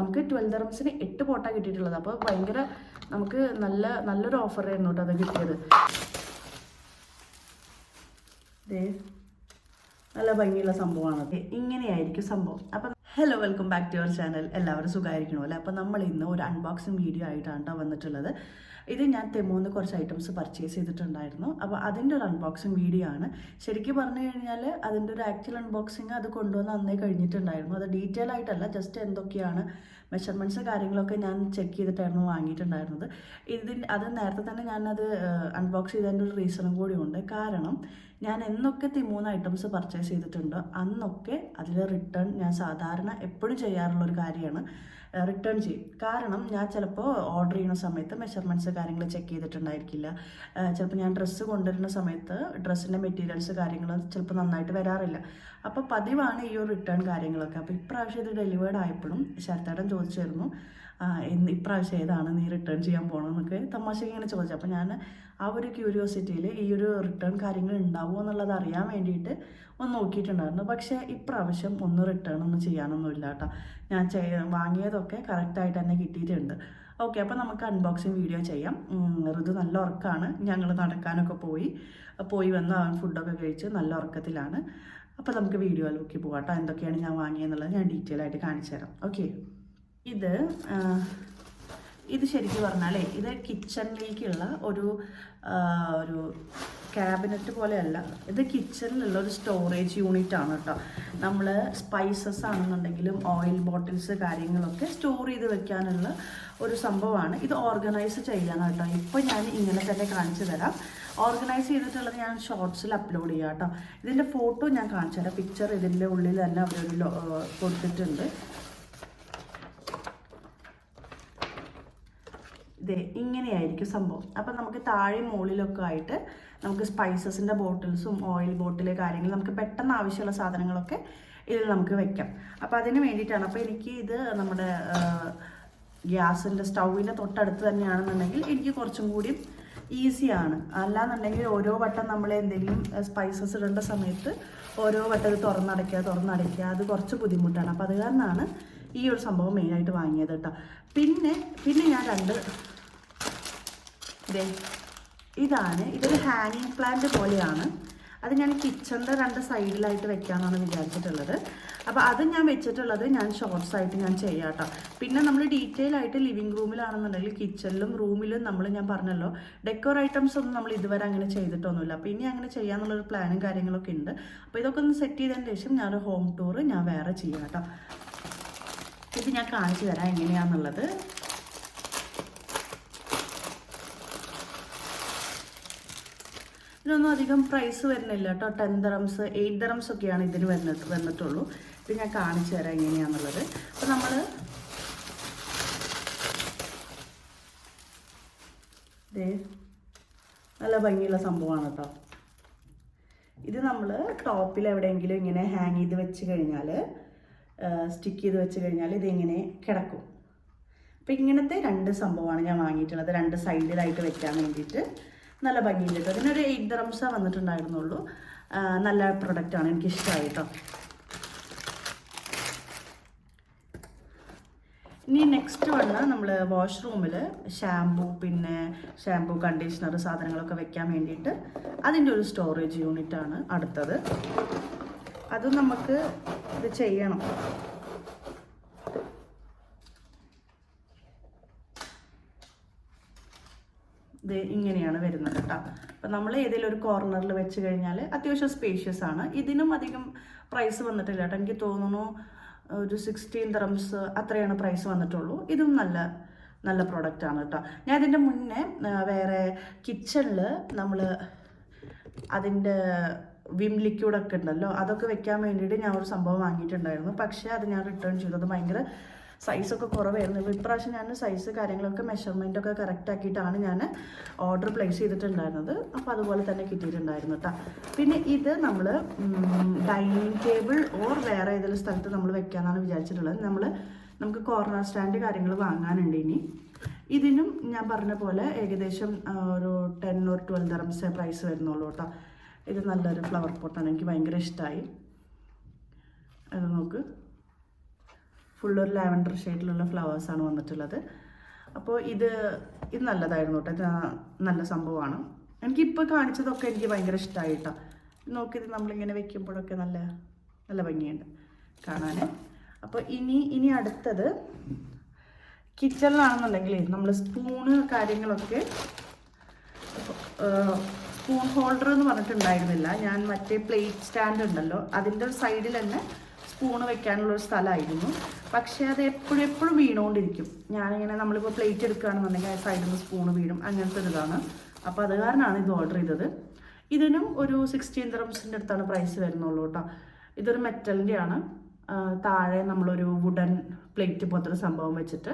നമുക്ക് ട്വൽവ് ദർമ്സിന് എട്ട് പോട്ടാണ് കിട്ടിയിട്ടുള്ളത്. അപ്പോൾ ഭയങ്കര നമുക്ക് നല്ല നല്ലൊരു ഓഫർ ആയിരുന്നു കേട്ടോ അത് കിട്ടിയത്. ദേ നല്ല ഭംഗിയുള്ള സംഭവമാണ് ഇങ്ങനെയായിരിക്കും സംഭവം. അപ്പം hello welcome back to your channel. എല്ലാവരും സുഖമായിരിക്കണമല്ലേ? അപ്പം നമ്മൾ ഇന്ന് ഒരു അൺബോക്സിങ് വീഡിയോ ആയിട്ടാണ് ട്ടോ വന്നിട്ടുള്ളത്. ഇത് ഞാൻ തെമൂന്ന് കുറച്ച് ഐറ്റംസ് പർച്ചേസ് ചെയ്തിട്ടുണ്ടായിരുന്നു. അപ്പോൾ അതിന്റെ ഒരു അൺബോക്സിങ് വീഡിയോ ആണ്. ശരിക്കും പറഞ്ഞു കഴിഞ്ഞാൽ അതിന്റെ ഒരു ആക്ച്വൽ അൺബോക്സിങ് അത് കൊണ്ടുവന്ന് അന്നേ കഴിഞ്ഞിട്ടുണ്ടായിരുന്നു. അത് ഡീറ്റെയിൽ ആയിട്ടല്ല ജസ്റ്റ് എന്തൊക്കെയാണ് മെഷർമെന്റ്സ് കാര്യങ്ങളൊക്കെ ഞാൻ ചെക്ക് ചെയ്തിട്ടായിരുന്നു വാങ്ങിയിട്ടുണ്ടായിരുന്നത്. ഇതിന്റെ അത് നേരത്തെ തന്നെ ഞാനത് അൺബോക്സ് ചെയ്തതിന്റെ ഒരു റീസണും കൂടിയുണ്ട് കാരണം ഞാൻ എന്നൊക്കെ തിമൂന്ന് ഐറ്റംസ് പർച്ചേസ് ചെയ്തിട്ടുണ്ടോ. അന്നൊക്കെ അതിൽ റിട്ടേൺ ഞാൻ സാധാരണ എപ്പോഴും ചെയ്യാറുള്ള ഒരു കാര്യമാണ്. റിട്ടേൺ ചെയ്യും. കാരണം ഞാൻ ചിലപ്പോൾ ഓർഡർ ചെയ്യുന്ന സമയത്ത് മെഷർമെന്റ്സ് കാര്യങ്ങൾ ചെക്ക് ചെയ്തിട്ടുണ്ടായിരിക്കില്ല. ചിലപ്പോൾ ഞാൻ ഡ്രസ്സ് കൊണ്ടുവരുന്ന സമയത്ത് ഡ്രസ്സിന്റെ മെറ്റീരിയൽസ് കാര്യങ്ങൾ ചിലപ്പോൾ നന്നായിട്ട് വരാറില്ല. അപ്പോൾ പതിവാണ് ഈ ഒരു റിട്ടേൺ കാര്യങ്ങളൊക്കെ. അപ്പോൾ ഇപ്രാവശ്യം ഇത് ഡെലിവേർഡ് ആയപ്പോഴും ശരത്തേടൻ ചോദിച്ചിരുന്നു ആ, ഇന്ന് ഇപ്രാവശ്യം ഏതാണ് നീ റിട്ടേൺ ചെയ്യാൻ പോകണമെന്നൊക്കെ തമാശ ഇങ്ങനെ ചോദിച്ചു. അപ്പോൾ ഞാൻ ആ ഒരു ക്യൂരിയോസിറ്റിയിൽ ഈ ഒരു റിട്ടേൺ കാര്യങ്ങൾ ഉണ്ടാവുമോ എന്നുള്ളത് അറിയാൻ വേണ്ടിയിട്ട് ഒന്ന് നോക്കിയിട്ടുണ്ടായിരുന്നു. പക്ഷേ ഇപ്രാവശ്യം ഒന്ന് റിട്ടേൺ ഒന്നും ചെയ്യാനൊന്നും ഇല്ല കേട്ടോ. ഞാൻ ചെയ്യ വാങ്ങിയതൊക്കെ കറക്റ്റായിട്ട് തന്നെ കിട്ടിയിട്ടുണ്ട്. ഓക്കെ അപ്പോൾ നമുക്ക് അൺബോക്സിങ് വീഡിയോ ചെയ്യാം. ഋതു നല്ല ഉറക്കമാണ് ഞങ്ങൾ നടക്കാനൊക്കെ പോയി. പോയി വന്ന് അവൻ ഫുഡൊക്കെ കഴിച്ച് നല്ല ഉറക്കത്തിലാണ്. അപ്പോൾ നമുക്ക് വീഡിയോയിലേക്ക് പോകാം കേട്ടോ. എന്തൊക്കെയാണ് ഞാൻ വാങ്ങിയെന്നുള്ളത് ഞാൻ ഡീറ്റെയിൽ ആയിട്ട് കാണിച്ചു തരാം. ഓക്കെ ഇത് ഇത് ശരിക്കും പറഞ്ഞാലേ ഇത് കിച്ചണിലേക്കുള്ള ഒരു ഒരു ക്യാബിനറ്റ് പോലെയല്ല. ഇത് കിച്ചണിലുള്ള ഒരു സ്റ്റോറേജ് യൂണിറ്റ് ആണ് കേട്ടോ നമ്മൾ സ്പൈസസ് ആണെന്നുണ്ടെങ്കിലും ഓയിൽ ബോട്ടിൽസ് കാര്യങ്ങളൊക്കെ സ്റ്റോർ ചെയ്ത് വെക്കാനുള്ള ഒരു സംഭവമാണ്. ഇത് ഓർഗനൈസ് ചെയ്യാനാണ് കേട്ടോ ഇപ്പോൾ ഞാൻ ഇങ്ങനെ തന്നെ കാണിച്ചു തരാം. ഓർഗനൈസ് ചെയ്തിട്ടുള്ളത് ഞാൻ ഷോർട്സിൽ അപ്ലോഡ് ചെയ്യാം കേട്ടോ ഇതിന്റെ ഫോട്ടോ ഞാൻ കാണിച്ചു തരാം. പിക്ചർ ഇതിന്റെ ഉള്ളിൽ തന്നെ അവർ കൊടുത്തിട്ടുണ്ട്. ഇതേ ഇങ്ങനെയായിരിക്കും സംഭവം. അപ്പം നമുക്ക് താഴെ മുകളിലൊക്കെ ആയിട്ട് നമുക്ക് സ്പൈസസിന്റെ ബോട്ടിൽസും ഓയിൽ ബോട്ടിൽ കാര്യങ്ങൾ നമുക്ക് പെട്ടെന്ന് ആവശ്യമുള്ള സാധനങ്ങളൊക്കെ ഇതിൽ നമുക്ക് വെക്കാം. അപ്പോൾ അതിന് വേണ്ടിയിട്ടാണ്. അപ്പോൾ എനിക്ക് ഇത് നമ്മുടെ ഗ്യാസിന്റെ സ്റ്റൗവിന്റെ തൊട്ടടുത്ത് തന്നെയാണെന്നുണ്ടെങ്കിൽ എനിക്ക് കുറച്ചും കൂടി ഈസിയാണ് അല്ലാന്നുണ്ടെങ്കിൽ ഓരോ വട്ടം നമ്മൾ എന്തെങ്കിലും സ്പൈസസ് ഇടേണ്ട സമയത്ത് ഓരോ വട്ടം ഇത് തുറന്നടയ്ക്കുക തുറന്നടയ്ക്കുക. അത് കുറച്ച് ബുദ്ധിമുട്ടാണ്. അപ്പോൾ അത് കാരണമാണ് ഈ ഒരു സംഭവം മെയിനായിട്ട് വാങ്ങിയത് കേട്ടോ. പിന്നെ പിന്നെ ഞാൻ രണ്ട് ദേ ഇതാണ്. ഇതൊരു ഹാങ്ങിങ് പ്ലാന്റ് പോലെയാണ്. അത് ഞാൻ കിച്ചണിന്റെ രണ്ട് സൈഡിലായിട്ട് വെക്കാമെന്നാണ് വിചാരിച്ചിട്ടുള്ളത്. അപ്പോൾ അത് ഞാൻ വെച്ചിട്ടുള്ളത് ഞാൻ ഷോർട്സ് ആയിട്ട് ഞാൻ ചെയ്യാം കേട്ടോ പിന്നെ നമ്മൾ ഡീറ്റെയിൽ ആയിട്ട് ലിവിങ് റൂമിലാണെന്നുണ്ടെങ്കിൽ കിച്ചണിലും റൂമിലും നമ്മൾ ഞാൻ പറഞ്ഞല്ലോ ഡെക്കോർ ഐറ്റംസ് ഒന്നും നമ്മൾ ഇതുവരെ അങ്ങനെ ചെയ്തിട്ടൊന്നുമില്ല. അപ്പോൾ ഇനി അങ്ങനെ ചെയ്യാമെന്നുള്ളൊരു പ്ലാനും കാര്യങ്ങളൊക്കെ ഉണ്ട്. അപ്പോൾ ഇതൊക്കെ ഒന്ന് സെറ്റ് ചെയ്തതിന് ശേഷം ഞാനൊരു ഹോം ടൂർ ഞാൻ വേറെ ചെയ്യാം കേട്ടോ ഇത് ഞാൻ കാണിച്ചു തരാം എങ്ങനെയാണെന്നുള്ളത് ഇതിനൊന്നും അധികം പ്രൈസ് വരുന്നില്ല കേട്ടോ ടെൻ ദറംസ് എയ്റ്റ് ദറംസ് ഒക്കെയാണ് ഇതിന് വന്നിട്ട് വന്നിട്ടുള്ളൂ. ഇത് ഞാൻ കാണിച്ചു തരാം എങ്ങനെയാണെന്നുള്ളത് അപ്പോൾ നമ്മൾ നല്ല ഭംഗിയുള്ള സംഭവമാണ് കേട്ടോ ഇത് നമ്മൾ ടോപ്പിൽ എവിടെയെങ്കിലും ഇങ്ങനെ ഹാങ് ചെയ്ത് വെച്ച് കഴിഞ്ഞാൽ സ്റ്റിക്ക് ചെയ്ത് വെച്ച് കഴിഞ്ഞാൽ ഇതിങ്ങനെ കിടക്കും. അപ്പം ഇങ്ങനത്തെ രണ്ട് സംഭവമാണ് ഞാൻ വാങ്ങിയിട്ടുള്ളത്. രണ്ട് സൈഡിലായിട്ട് വെക്കാൻ വേണ്ടിയിട്ട്. നല്ല ഭംഗിയുണ്ട് കേട്ടോ ഇതിനൊരു എയ്റ്റ് ഡ്രംസാണ് വന്നിട്ടുണ്ടായിരുന്നുള്ളൂ. നല്ല പ്രൊഡക്റ്റാണ് എനിക്ക് ഇഷ്ടമായി കേട്ടോ ഇനി നെക്സ്റ്റ് വന്ന് നമ്മൾ വാഷ്റൂമിൽ ഷാംപൂ പിന്നെ ഷാംപൂ കണ്ടീഷണർ സാധനങ്ങളൊക്കെ വെക്കാൻ വേണ്ടിയിട്ട് അതിന്റെ ഒരു സ്റ്റോറേജ് യൂണിറ്റ് ആണ് അടുത്തത്. അത് നമുക്ക് ഇത് ചെയ്യണം. ഇത് ഇങ്ങനെയാണ് വരുന്നത് കേട്ടോ അപ്പം നമ്മൾ ഏതെങ്കിലും ഒരു കോർണറിൽ വെച്ച് കഴിഞ്ഞാൽ അത്യാവശ്യം സ്പേഷ്യസ് ആണ്. ഇതിനും അധികം പ്രൈസ് വന്നിട്ടില്ല കേട്ടോ എനിക്ക് തോന്നുന്നു ഒരു സിക്സ്റ്റീൻ ദ്രംസ് അത്രയാണ് പ്രൈസ് വന്നിട്ടുള്ളൂ. ഇതും നല്ല നല്ല പ്രോഡക്റ്റ് ആണ് കേട്ടോ ഞാൻ ഇതിന്റെ മുന്നേ വേറെ കിച്ചണിൽ നമ്മൾ അതിന്റെ വിം ലിക്വിഡൊക്കെ ഉണ്ടല്ലോ അതൊക്കെ വെക്കാൻ വേണ്ടിയിട്ട് ഞാൻ ഒരു സംഭവം വാങ്ങിയിട്ടുണ്ടായിരുന്നു. പക്ഷേ അത് ഞാൻ റിട്ടേൺ ചെയ്തു അത് ഭയങ്കര സൈസൊക്കെ കുറവായിരുന്നു. ഇപ്പോൾ ഇപ്രാവശ്യം ഞാൻ സൈസ് കാര്യങ്ങളൊക്കെ മെഷർമെന്റ് ഒക്കെ കറക്റ്റ് ആക്കിയിട്ടാണ് ഞാൻ ഓർഡർ പ്ലേസ് ചെയ്തിട്ടുണ്ടായിരുന്നത്. അപ്പോൾ അതുപോലെ തന്നെ കിട്ടിയിട്ടുണ്ടായിരുന്നു കേട്ടോ പിന്നെ ഇത് നമ്മൾ ഡൈനിങ് ടേബിൾ ഓർ വേറെ ഏതെങ്കിലും സ്ഥലത്ത് നമ്മൾ വെക്കാമെന്നാണ് വിചാരിച്ചിട്ടുള്ളത്. നമ്മൾ നമുക്ക് കോർണർ സ്റ്റാൻഡ് കാര്യങ്ങൾ വാങ്ങാനുണ്ട് ഇനി. ഇതിനും ഞാൻ പറഞ്ഞ പോലെ ഏകദേശം ഒരു ടെൻ ഓർ ട്വൽവ് ദറംസേ പ്രൈസ് വരുന്നുള്ളൂ കേട്ടോ ഇത് നല്ലൊരു ഫ്ലവർ പോട്ടാണ് എനിക്ക് ഭയങ്കര ഇഷ്ടമായി അത് നോക്ക്. ഫുള്ളൊരു ലാവൻഡർ ഷെയ്ഡിലുള്ള ഫ്ലവേഴ്സാണ് വന്നിട്ടുള്ളത്. അപ്പോൾ ഇത് ഇത് നല്ലതായിരുന്നു കേട്ടോ. നല്ല സംഭവമാണ്. എനിക്കിപ്പോൾ കാണിച്ചതൊക്കെ എനിക്ക് ഭയങ്കര ഇഷ്ടമായിട്ടോ നോക്കിയത് നമ്മളിങ്ങനെ വെക്കുമ്പോഴൊക്കെ നല്ല നല്ല ഭംഗിയുണ്ട് കാണാൻ അപ്പോൾ ഇനി ഇനി അടുത്തത് കിച്ചണിലാണെന്നുണ്ടെങ്കിൽ നമ്മൾ സ്പൂണ് കാര്യങ്ങളൊക്കെ സ്പൂൺ ഹോൾഡർ എന്ന് പറഞ്ഞിട്ടുണ്ടായിരുന്നില്ല. ഞാൻ മറ്റേ പ്ലേറ്റ് സ്റ്റാൻഡ് ഉണ്ടല്ലോ അതിന്റെ സൈഡിൽ തന്നെ സ്പൂണ് വെക്കാനുള്ള ഒരു സ്ഥലമായിരുന്നു. പക്ഷേ അത് എപ്പോഴും എപ്പോഴും വീണുകൊണ്ടിരിക്കും ഞാനിങ്ങനെ നമ്മളിപ്പോൾ പ്ലേറ്റ് എടുക്കുകയാണെന്നുണ്ടെങ്കിൽ സൈഡിൽ നിന്ന് സ്പൂണ് വീഴും. അങ്ങനത്തെ ഒരു ഇതാണ്. അപ്പോൾ അത് കാരണമാണ് ഇത് ഓർഡർ ചെയ്തത്. ഇതിനും ഒരു സിക്സ്റ്റീൻ റംസിന്റെ അടുത്താണ് പ്രൈസ് വരുന്നുള്ളൂ കേട്ടോ. ഇതൊരു മെറ്റലിന്റെ ആണ് ആ, താഴെ നമ്മളൊരു വുഡൻ പ്ലേറ്റ് പോലത്തെ സംഭവം വെച്ചിട്ട്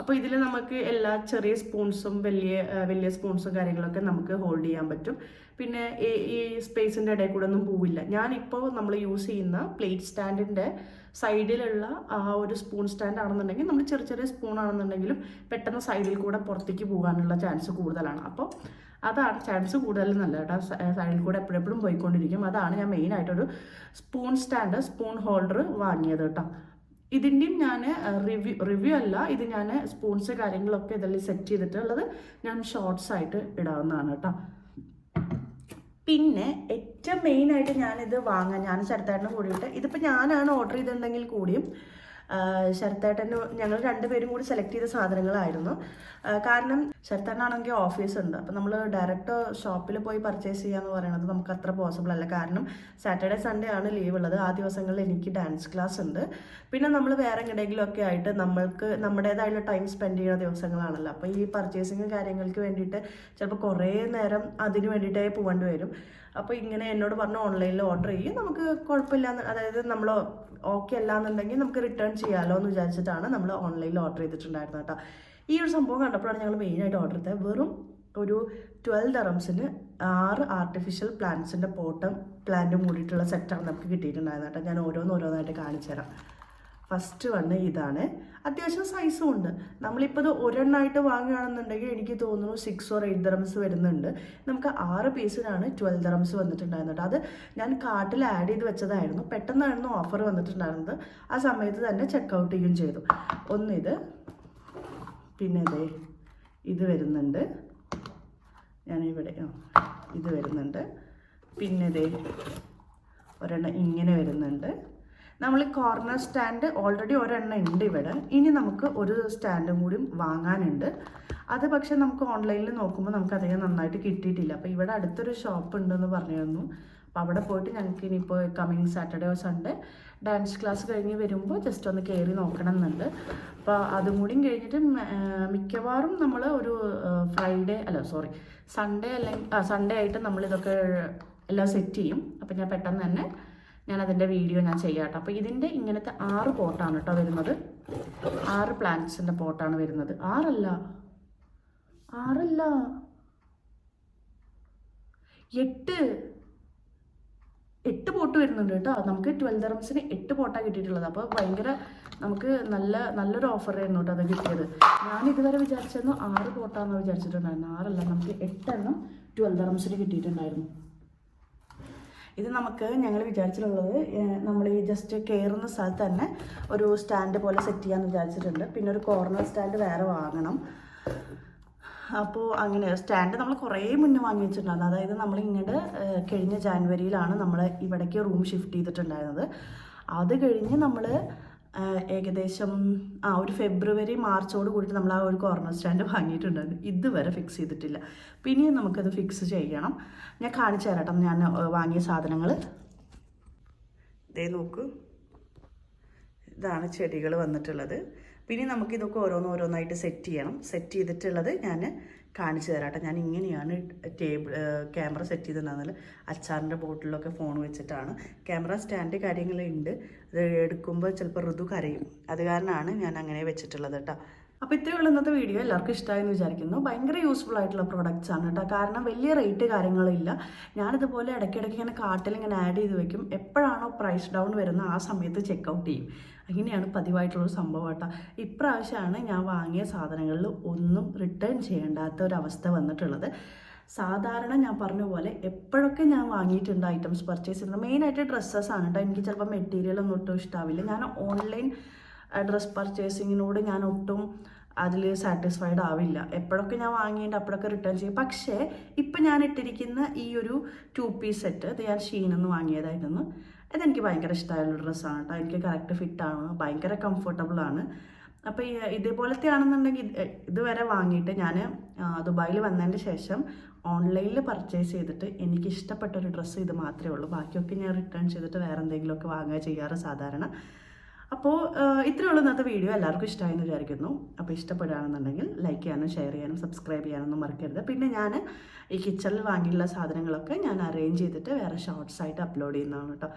അപ്പോൾ ഇതിൽ നമുക്ക് എല്ലാ ചെറിയ സ്പൂൺസും വലിയ വലിയ സ്പൂൺസും കാര്യങ്ങളൊക്കെ നമുക്ക് ഹോൾഡ് ചെയ്യാൻ പറ്റും. പിന്നെ ഈ സ്പേസിന്റെ ഇടയിൽ കൂടെ ഒന്നും പോവില്ല. ഞാനിപ്പോൾ നമ്മൾ യൂസ് ചെയ്യുന്ന പ്ലേറ്റ് സ്റ്റാൻഡിന്റെ സൈഡിലുള്ള ആ ഒരു സ്പൂൺ സ്റ്റാൻഡ് ആണെന്നുണ്ടെങ്കിൽ നമ്മൾ ചെറിയ ചെറിയ സ്പൂൺ ആണെന്നുണ്ടെങ്കിലും പെട്ടെന്ന് സൈഡിൽ കൂടെ പുറത്തേക്ക് പോകാനുള്ള ചാൻസ് കൂടുതലാണ്. അപ്പോൾ അതാണ് ചാൻസ് കൂടുതൽ നല്ല കേട്ടോ. സൈഡിൽ കൂടെ എപ്പോഴെപ്പോഴും പോയിക്കൊണ്ടിരിക്കും. അതാണ് ഞാൻ മെയിനായിട്ടൊരു സ്പൂൺ സ്റ്റാൻഡ് സ്പൂൺ ഹോൾഡർ വാങ്ങിയത് കേട്ടോ. ഇതിന്റെയും ഞാൻ റിവ്യൂ റിവ്യൂ അല്ല ഇത് ഞാൻ സ്പൂൺസ് കാര്യങ്ങളൊക്കെ ഇതിൽ സെറ്റ് ചെയ്തിട്ടുള്ളത് ഞാൻ ഷോർട്സ് ആയിട്ട് ഇടാവുന്നതാണ് കേട്ടോ. പിന്നെ ഏറ്റവും മെയിനായിട്ട് ഞാനിത് വാങ്ങാൻ ഞാൻ ശരത്തേട്ടന് കൂടിയിട്ട് ഇതിപ്പോൾ ഞാനാണ് ഓർഡർ ചെയ്തിട്ടുണ്ടെങ്കിൽ കൂടിയും ശരത്തേട്ടന് ഞങ്ങൾ രണ്ടുപേരും കൂടി സെലക്ട് ചെയ്ത സാധനങ്ങളായിരുന്നു. കാരണം ശരത്തേട്ടനാണെങ്കിൽ ഓഫീസ് ഉണ്ട്. അപ്പോൾ നമ്മൾ ഡയറക്റ്റ് ഷോപ്പിൽ പോയി പർച്ചേസ് ചെയ്യാന്ന് പറയുന്നത് നമുക്ക് അത്ര പോസിബിൾ അല്ല. കാരണം സാറ്റർഡേ സൺഡേ ആണ് ലീവ് ഉള്ളത്. ആ ദിവസങ്ങളിൽ എനിക്ക് ഡാൻസ് ക്ലാസ് ഉണ്ട്. പിന്നെ നമ്മൾ വേറെ എങ്ങനെയെങ്കിലും ഒക്കെ ആയിട്ട് നമ്മൾക്ക് നമ്മുടേതായുള്ള ടൈം സ്പെൻഡ് ചെയ്യുന്ന ദിവസങ്ങളാണല്ലോ. അപ്പോൾ ഈ പർച്ചേസിങ് കാര്യങ്ങൾക്ക് വേണ്ടിയിട്ട് ചിലപ്പോൾ കുറേ നേരം അതിന് വേണ്ടിയിട്ടേ പോകേണ്ടി വരും. അപ്പോൾ ഇങ്ങനെ എന്നോട് പറഞ്ഞു ഓൺലൈനിൽ ഓർഡർ ചെയ്യും നമുക്ക് കുഴപ്പമില്ല അതായത് നമ്മൾ ഓക്കെ അല്ല എന്നുണ്ടെങ്കിൽ നമുക്ക് റിട്ടേൺ ചെയ്യാമല്ലോ എന്ന് വിചാരിച്ചിട്ടാണ് നമ്മൾ ഓൺലൈനിൽ ഓർഡർ ചെയ്തിട്ടുണ്ടായിരുന്നത് കേട്ടോ. ഈ ഒരു സംഭവം കണ്ടപ്പോഴാണ് ഞങ്ങൾ മെയിനായിട്ട് ഓർഡർ ചെയ്തത്. വെറും ഒരു ട്വൽവ് ഡറംസിന് ആറ് ആർട്ടിഫിഷ്യൽ പ്ലാന്റ്സിന്റെ പോട്ടും പ്ലാന്റും കൂടിയിട്ടുള്ള സെറ്റാണ് നമുക്ക് കിട്ടിയിട്ടുണ്ടായിരുന്നത് കേട്ടോ. ഞാൻ ഓരോന്നോരോന്നായിട്ട് കാണിച്ചു തരാം ഫസ്റ്റ് വണ് ഇതാണ്. അത്യാവശ്യം സൈസും ഉണ്ട്. നമ്മളിപ്പോൾ ഇത് ഒരെണ്ണമായിട്ട് വാങ്ങുകയാണെന്നുണ്ടെങ്കിൽ എനിക്ക് തോന്നുന്നു സിക്സ് ഓർ എയ്റ്റ് ദറംസ് വരുന്നുണ്ട്. നമുക്ക് ആറ് പീസിനാണ് ട്വൽവ് ദറംസ് വന്നിട്ടുണ്ടായിരുന്നത്. അത് ഞാൻ കാർട്ടിൽ ആഡ് ചെയ്ത് വെച്ചതായിരുന്നു. പെട്ടെന്നായിരുന്നു ഓഫർ വന്നിട്ടുണ്ടായിരുന്നത്. ആ സമയത്ത് തന്നെ ചെക്കൗട്ട് ചെയ്യുകയും ചെയ്തു. ഒന്നിത് പിന്നെ ഇതേ ഇത് വരുന്നുണ്ട്. ഞാനിവിടെ ഇത് വരുന്നുണ്ട്. പിന്നെ ഇതേ ഒരെണ്ണം ഇങ്ങനെ വരുന്നുണ്ട്. നമ്മൾ കോർണർ സ്റ്റാൻഡ് ഓൾറെഡി ഒരെണ്ണം ഉണ്ട് ഇവിടെ. ഇനി നമുക്ക് ഒരു സ്റ്റാൻഡും കൂടി വാങ്ങാനുണ്ട്. അത് പക്ഷേ നമുക്ക് ഓൺലൈനിൽ നോക്കുമ്പോൾ നമുക്ക് അധികം നന്നായിട്ട് കിട്ടിയിട്ടില്ല. അപ്പോൾ ഇവിടെ അടുത്തൊരു ഷോപ്പ് ഉണ്ടെന്ന് പറഞ്ഞിരുന്നു. അപ്പോൾ അവിടെ പോയിട്ട് ഞങ്ങൾക്ക് ഇനിയിപ്പോൾ coming Saturday or Sunday dance class കഴിഞ്ഞ് വരുമ്പോൾ ജസ്റ്റ് ഒന്ന് കയറി നോക്കണം എന്നുണ്ട്. അപ്പോൾ അതും കൂടിയും കഴിഞ്ഞിട്ട് മിക്കവാറും നമ്മൾ ഒരു ഫ്രൈഡേ അല്ല സോറി സൺഡേ അല്ലെങ്കിൽ സൺഡേ ആയിട്ട് നമ്മളിതൊക്കെ എല്ലാം സെറ്റ് ചെയ്യും. അപ്പം ഞാൻ പെട്ടെന്ന് തന്നെ ഞാൻ അതിന്റെ വീഡിയോ ഞാൻ ചെയ്യാം കേട്ടോ അപ്പോൾ ഇതിന്റെ ഇങ്ങനത്തെ ആറ് പോട്ടാണ് കേട്ടോ വരുന്നത്. ആറ് പ്ലാന്റ്സിന്റെ പോട്ടാണ് വരുന്നത്. ആറല്ല? ആറല്ല? എട്ട്? എട്ട് പോട്ട് വരുന്നുണ്ട് കേട്ടോ. നമുക്ക് ട്വൽവ് ദർമ്സിന് എട്ട് പോട്ടാണ് കിട്ടിയിട്ടുള്ളത്. അപ്പോൾ ഭയങ്കര നമുക്ക് നല്ല നല്ലൊരു ഓഫർ ആയിരുന്നു കേട്ടോ അത് കിട്ടിയത്. ഞാൻ ഇതുവരെ വിചാരിച്ചിരുന്നു ആറ് പോട്ടാന്ന് വിചാരിച്ചിട്ടുണ്ടായിരുന്നു. ആറല്ല നമുക്ക് എട്ടെണ്ണം ട്വൽവ് ദർമ്സിന് കിട്ടിയിട്ടുണ്ടായിരുന്നു. ഇത് നമുക്ക് ഞങ്ങൾ വിചാരിച്ചിട്ടുള്ളത് നമ്മൾ ഈ ജസ്റ്റ് കയറുന്ന സ്ഥലത്ത് തന്നെ ഒരു സ്റ്റാൻഡ് പോലെ സെറ്റ് ചെയ്യാമെന്ന് വിചാരിച്ചിട്ടുണ്ട്. പിന്നെ ഒരു കോർണർ സ്റ്റാൻഡ് വേറെ വാങ്ങണം. അപ്പോൾ അങ്ങനെ സ്റ്റാൻഡ് നമ്മൾ കുറേ മുന്നേ വാങ്ങി വെച്ചിട്ടുണ്ടായിരുന്നു. അതായത് നമ്മൾ ഇങ്ങോട്ട് കഴിഞ്ഞ ജാനുവരിയിലാണ് നമ്മൾ ഇവിടേക്ക് റൂം ഷിഫ്റ്റ് ചെയ്തിട്ടുണ്ടായിരുന്നത്. അത് കഴിഞ്ഞ് നമ്മൾ ഏകദേശം ആ ഒരു ഫെബ്രുവരി മാർച്ചോട് കൂടിയിട്ട് നമ്മൾ ആ ഒരു കോർണർ സ്റ്റാൻഡ് വാങ്ങിയിട്ടുണ്ടായിരുന്നു ഇതുവരെ ഫിക്സ് ചെയ്തിട്ടില്ല. പിന്നെയും നമുക്കത് ഫിക്സ് ചെയ്യണം. ഞാൻ കാണിച്ചു തരാട്ടോ ഞാൻ വാങ്ങിയ സാധനങ്ങൾ. ഇതേ നോക്ക്. ഇതാണ് ചെടികൾ വന്നിട്ടുള്ളത്. പിന്നെ നമുക്കിതൊക്കെ ഓരോന്നോരോന്നായിട്ട് ഓരോന്ന് സെറ്റ് ചെയ്യണം. സെറ്റ് ചെയ്തിട്ടുള്ളത് ഞാൻ കാണിച്ചു തരാം കേട്ടോ. ഞാൻ ഇങ്ങനെയാണ് ടേബിൾ ക്യാമറ സെറ്റ് ചെയ്തിട്ടുണ്ടെന്നാൽ അച്ചാറിന്റെ ബോട്ടിലൊക്കെ ഫോൺ വെച്ചിട്ടാണ്. ക്യാമറ സ്റ്റാൻഡ് കാര്യങ്ങളുണ്ട്. അത് എടുക്കുമ്പോൾ ചിലപ്പോൾ ഋതു കരയും. അത് കാരണമാണ് ഞാൻ അങ്ങനെ വെച്ചിട്ടുള്ളത് കേട്ടോ. അപ്പോൾ ഇത്രയേ ഉള്ളൂ ഇന്നത്തെ വീഡിയോ എല്ലാവർക്കും ഇഷ്ടമായെന്ന് വിചാരിക്കുന്നു. ഭയങ്കര യൂസ്ഫുൾ ആയിട്ടുള്ള പ്രോഡക്റ്റ്സ് ആണ് കേട്ടോ കാരണം വലിയ റേറ്റ് കാര്യങ്ങളില്ല. ഞാനിതുപോലെ ഇടയ്ക്കിടയ്ക്ക് ഇങ്ങനെ കാർട്ടിൽ ഇങ്ങനെ ആഡ് ചെയ്ത് വെക്കും. എപ്പോഴാണോ പ്രൈസ് ഡൗൺ വരുന്ന ആ സമയത്ത് ചെക്ക് ഔട്ട് ചെയ്യും. അങ്ങനെയാണ് പതിവായിട്ടുള്ളൊരു സംഭവം കേട്ടോ ഇപ്രാവശ്യമാണ് ഞാൻ വാങ്ങിയ സാധനങ്ങളിൽ ഒന്നും റിട്ടേൺ ചെയ്യേണ്ടാത്ത ഒരവസ്ഥ വന്നിട്ടുള്ളത്. സാധാരണ ഞാൻ പറഞ്ഞ പോലെ എപ്പോഴൊക്കെ ഞാൻ വാങ്ങിയിട്ടുണ്ട് ഐറ്റംസ് പർച്ചേസ് ചെയ്യുന്നത് മെയിനായിട്ട് ഡ്രസ്സസ് ആണ് കേട്ടോ എനിക്ക് ചിലപ്പോൾ മെറ്റീരിയൽ ഒന്നും ഒട്ടും ഇഷ്ടമാവില്ല ഞാൻ ഓൺലൈൻ ഡ്രസ് പർച്ചേസിങ്ങിനോട് ഞാൻ ഒട്ടും അതിൽ സാറ്റിസ്ഫൈഡ് ആവില്ല. എപ്പോഴൊക്കെ ഞാൻ വാങ്ങിയിട്ട് അപ്പോഴൊക്കെ റിട്ടേൺ ചെയ്യും. പക്ഷേ ഇപ്പം ഞാൻ ഇട്ടിരിക്കുന്ന ഈ ഒരു ടു പീസ് സെറ്റ് ഇത് ഞാൻ ഷീനെന്ന് വാങ്ങിയതായിരുന്നു. അതെനിക്ക് ഭയങ്കര ഇഷ്ടമായുള്ള ഡ്രസ്സാണ് കേട്ടോ എനിക്ക് കറക്റ്റ് ഫിറ്റാണ് ഭയങ്കര കംഫർട്ടബിളാണ് അപ്പോൾ ഇതേപോലത്തെ ആണെന്നുണ്ടെങ്കിൽ ഇതുവരെ വാങ്ങിയിട്ട് ഞാൻ ദുബായിൽ വന്നതിന് ശേഷം ഓൺലൈനിൽ പർച്ചേസ് ചെയ്തിട്ട് എനിക്ക് ഇഷ്ടപ്പെട്ട ഒരു ഡ്രസ്സ് ഇത് മാത്രമേ ഉള്ളൂ. ബാക്കിയൊക്കെ ഞാൻ റിട്ടേൺ ചെയ്തിട്ട് വേറെ എന്തെങ്കിലുമൊക്കെ വാങ്ങുക ചെയ്യാറ് സാധാരണ. അപ്പോൾ ഇത്രയേ ഉള്ളൂ ഇന്നത്തെ വീഡിയോ. എല്ലാവർക്കും ഇഷ്ടമായെന്ന് വിചാരിക്കുന്നു. അപ്പോൾ ഇഷ്ടപ്പെടുകയാണെന്നുണ്ടെങ്കിൽ ലൈക്ക് ചെയ്യാനും ഷെയർ ചെയ്യാനും സബ്സ്ക്രൈബ് ചെയ്യാനൊന്നും മറക്കരുത്. പിന്നെ ഞാൻ ഈ കിച്ചണിൽ വാങ്ങിയുള്ള സാധനങ്ങളൊക്കെ ഞാൻ അറേഞ്ച് ചെയ്തിട്ട് വേറെ ഷോർട്സ് ആയിട്ട് അപ്ലോഡ് ചെയ്യുന്നതാണ് കേട്ടോ.